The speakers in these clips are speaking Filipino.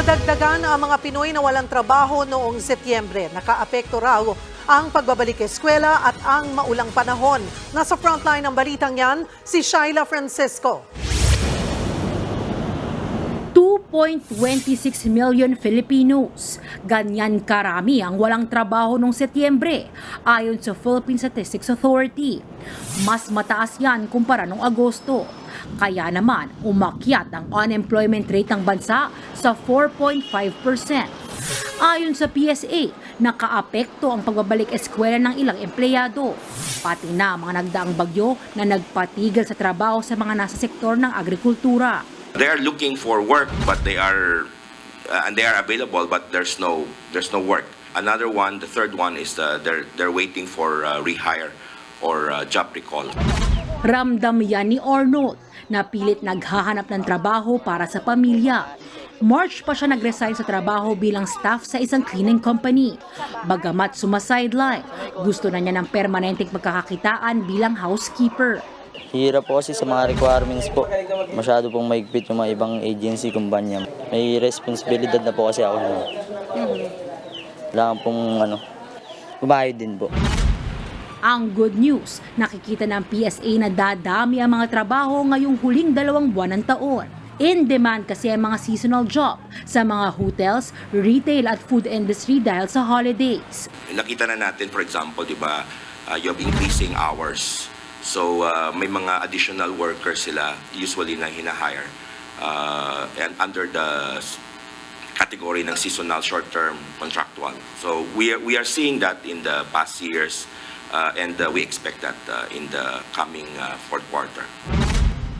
Nadagdagan ang mga Pinoy na walang trabaho noong Setyembre. Nakaapekto raw ang pagbabalik eskwela at ang maulang panahon. Nasa frontline ng balitang yan, si Shaila Francisco. 2.26 million Filipinos. Ganyan karami ang walang trabaho noong Setyembre, ayon sa Philippine Statistics Authority. Mas mataas yan kumpara noong Agosto. Kaya naman, umakyat ang unemployment rate ng bansa sa 4.5%. Ayon sa PSA, nakaapekto ang pagbabalik eskwela ng ilang empleyado. Pati na mga nagdaang bagyo na nagpatigil sa trabaho sa mga nasa sektor ng agrikultura. They are looking for work, but they are uh, and they are available, but there's no there's no work. Another one, the third one is uh, they're they're waiting for uh, rehire or uh, job recall. Ramdam yan ni Arnold na pilit naghahanap ng trabaho para sa pamilya. March pa siya nag-resign sa trabaho bilang staff sa isang cleaning company. Bagamat sumasideline, gusto na niya ng permanenteng pagkakakitaan bilang housekeeper. Hirap po kasi sa mga requirements po. Masyado pong maigpit yung mga ibang agency, kumpanya. May responsibilidad na po kasi ako. Kailangan pong ano, bumayad din po. Ang good news, nakikita ng PSA na dadami ang mga trabaho ngayong huling dalawang buwan ng taon. In demand kasi ang mga seasonal job sa mga hotels, retail at food industry dahil sa holidays. Nakita na natin, for example, di ba, uh, you have increasing hours. So uh, may mga additional workers sila usually na hinahire uh, and under the category ng seasonal short-term contractual. So we are, we are seeing that in the past years uh, and uh, we expect that uh, in the coming uh, fourth quarter.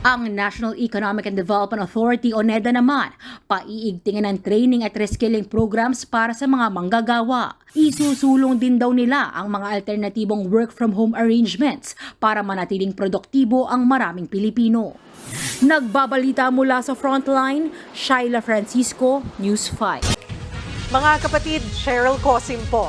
Ang National Economic and Development Authority o NEDA naman, paiigtingin ng training at reskilling programs para sa mga manggagawa. Isusulong din daw nila ang mga alternatibong work from home arrangements para manatiling produktibo ang maraming Pilipino. Nagbabalita mula sa Frontline, Shaila Francisco, News 5. Mga kapatid, Cheryl Cosim po.